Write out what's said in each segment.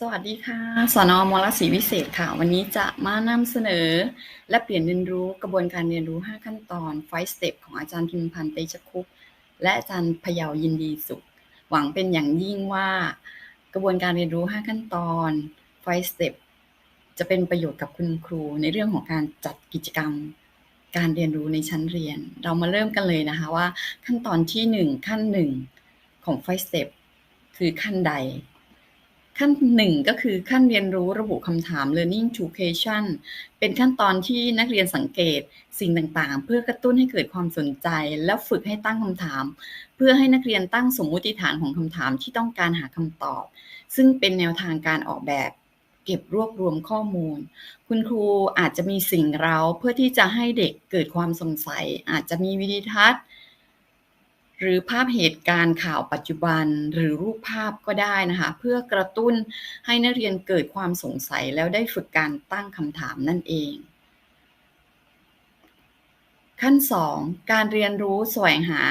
สวัสดีค่ะ สอนอมรศรีวิเศษค่ะ วันนี้จะมานำเสนอ และเปลี่ยนเรียนรู้กระบวนการเรียนรู้ 5 ขั้นตอน 5 step ของอาจารย์พิมพันธ์เตชคุปและอาจารย์พยาวยินดีสุข หวังเป็นอย่างยิ่งว่า กระบวนการเรียนรู้ 5 ขั้นตอน 5 step จะเป็นประโยชน์กับคุณครู ในเรื่องของการจัดกิจกรรม การเรียนรู้ในชั้นเรียน เรามาเริ่มกันเลยนะคะว่า ขั้นตอนที่ 1 ขั้น 1 ของ 5 step คือขั้นใด ขั้นหนึ่งก็คือขั้นเรียนรู้ระบุคำถาม learning to question เป็นขั้นตอนที่นักเรียนสังเกตสิ่งต่างๆ เพื่อกระตุ้นให้เกิดความสนใจ แล้วฝึกให้ตั้งคำถาม เพื่อให้นักเรียนตั้งสมมุติฐานของคำถามที่ต้องการหาคำตอบ ซึ่งเป็นแนวทางการออกแบบเก็บรวบรวมข้อมูล คุณครูอาจจะมีสิ่งเราเพื่อที่จะให้เด็กเกิดความสงสัย อาจจะมีวิดีทัศน์ หรือภาพเหตุการณ์ข่าวปัจจุบันหรือรูปภาพก็ได้นะคะเพื่อกระตุ้นให้นักเรียนเกิดความสงสัยแล้วได้ฝึกการตั้งคำถามนั่นเอง ขั้น 2 การเรียนรู้แสวงหา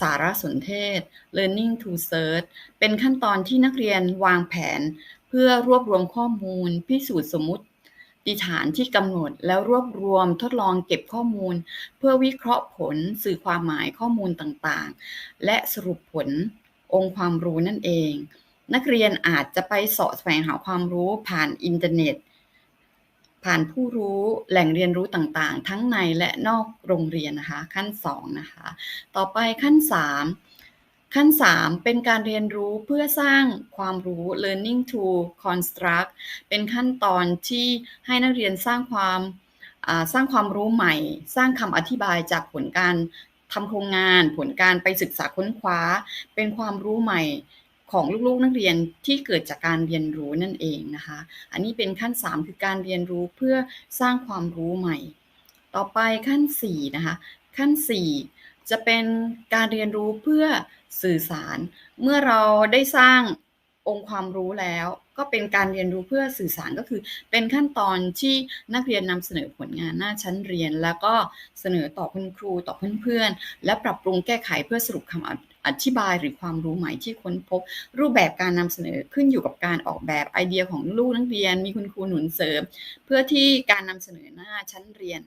สารสนเทศ learning to search เป็นขั้นตอนที่นักเรียนวางแผน เพื่อรวบรวมข้อมูล พิสูจน์สมมติ ฐานที่กำหนดแล้วรวบรวมทดลองเก็บข้อมูล เพื่อวิเคราะห์ผลสื่อความหมายข้อมูลต่างๆ และสรุปผลองค์ความรู้นั่นเอง นักเรียนอาจจะไปเสาะแสวงหาความรู้ผ่านอินเทอร์เน็ต ผ่านผู้รู้แหล่งเรียนรู้ต่างๆ ทั้งในและนอกโรงเรียนนะคะ ขั้น 2 นะคะ ต่อไปขั้น 3 ขั้น 3 เป็นการเรียนรู้เพื่อสร้างความรู้ learning to construct เป็นขั้นตอนที่ให้นักเรียนสร้างความสร้างความรู้ใหม่ สร้างคำอธิบายจากผลการทำโครงงาน ผลการไปศึกษาค้นคว้า เป็นความรู้ใหม่ของลูกๆนักเรียนที่เกิดจากการเรียนรู้นั่นเองนะคะ อันนี้เป็นขั้น 3 คือการเรียนรู้เพื่อสร้างความรู้ใหม่ ต่อไปขั้น4นะคะ ขั้น 4 จะเป็นการเรียนรู้เพื่อสื่อสาร เมื่อเราได้สร้างองค์ความรู้แล้ว ก็เป็นการเรียนรู้เพื่อสื่อสารก็คือ เป็นขั้นตอนที่นักเรียนนำเสนอผลงานหน้าชั้นเรียน แล้วก็เสนอต่อคุณครูต่อเพื่อนๆและปรับปรุงแก้ไขเพื่อสรุปคำอธิบายหรือความรู้ใหม่ที่ค้นพบ รูปแบบการนำเสนอขึ้นอยู่กับการออกแบบไอเดียของลูกนักเรียน มีคุณครูหนุนเสริม เพื่อที่การนำเสนอหน้าชั้นเรียน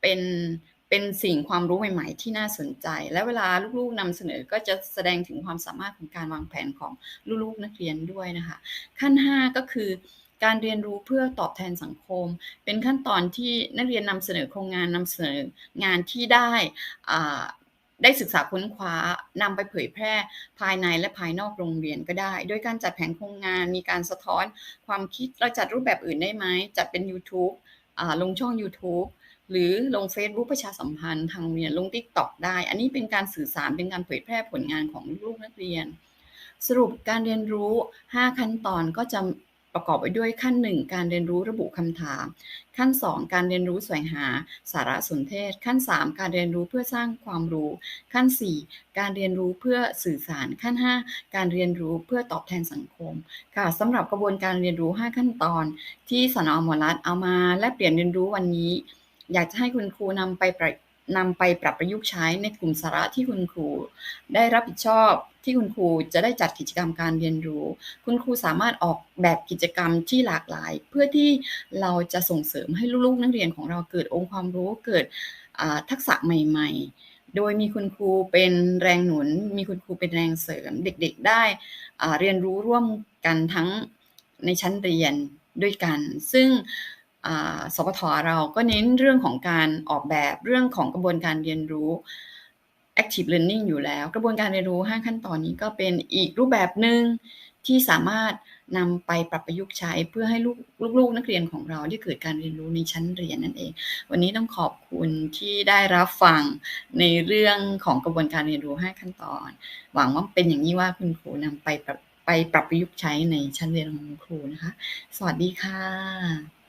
เป็น เป็นสิ่งความรู้ใหม่ๆ ที่น่าสนใจ และเวลาลูกๆนำเสนอก็จะแสดงถึงความสามารถของการวางแผนของลูกๆนักเรียนด้วยนะคะ ขั้น 5 ก็คือการเรียนรู้เพื่อตอบแทนสังคม เป็นขั้นตอนที่นักเรียนนำเสนอโครงงานนำเสนองานที่ได้ได้ศึกษาค้นคว้านำไปเผยแพร่ภายในและภายนอกโรงเรียนก็ได้ โดยการจัดแผนโครงงานมีการสะท้อนความคิดเราจัดรูปแบบอื่นได้ไหมจัดเป็น YouTube ลงช่อง YouTube หรือลง Facebook ประชาสัมพันธ์ทางเรียนลง TikTok ได้ อันนี้เป็นการสื่อสารเป็นการเผยแพร่ผลงานของลูกนักเรียน สรุปการเรียนรู้ 5 ขั้นตอนก็จะประกอบไปด้วยขั้น 1 การเรียนรู้ระบุคำถาม ขั้น 2 การเรียนรู้แสวงหาสารสนเทศ ขั้น 3 การเรียนรู้เพื่อสร้างความรู้ ขั้น 4 การเรียนรู้เพื่อสื่อสาร ขั้น 5 การเรียนรู้เพื่อตอบแทนสังคม ค่ะสำหรับกระบวนการเรียนรู้ 5 ขั้นตอน ที่สนอมรัฐเอามาและเปลี่ยนเรียนรู้วันนี้ อยากจะให้คุณครูนำไปนำไปปรับประยุกต์ใช้ในกลุ่มสาระที่คุณครูได้รับผิดชอบที่คุณครูจะได้จัดกิจกรรมการเรียนรู้ คุณครูสามารถออกแบบกิจกรรมที่หลากหลาย เพื่อที่เราจะส่งเสริมให้ลูกๆ นักเรียนของเราเกิดองค์ความรู้เกิดทักษะใหม่ ๆ โดยมีคุณครูเป็นแรงหนุน มีคุณครูเป็นแรงเสริม เด็กๆได้เรียนรู้ร่วมกันทั้งในชั้นเรียนด้วยกัน ซึ่ง สพทเราก็เน้นเรื่องของการออกแบบเรื่องของกระบวนการเรียนรู้ active learning อยู่แล้ว กระบวนการเรียนรู้ 5 ขั้นตอนนี้ก็เป็นอีกรูปแบบหนึ่งที่สามารถนำไปปรับประยุกต์ใช้เพื่อให้ลูกลูกนักเรียนของเราได้เกิดการเรียนรู้ในชั้นเรียนนั่นเอง วันนี้ต้องขอบคุณที่ได้รับฟังในเรื่องของกระบวนการเรียนรู้ 5 ขั้นตอน หวังว่าเป็นอย่างนี้ว่าคุณครูนำไปปรับไปปรับประยุกต์ใช้ในชั้นเรียนของคุณครูนะคะ สวัสดีค่ะ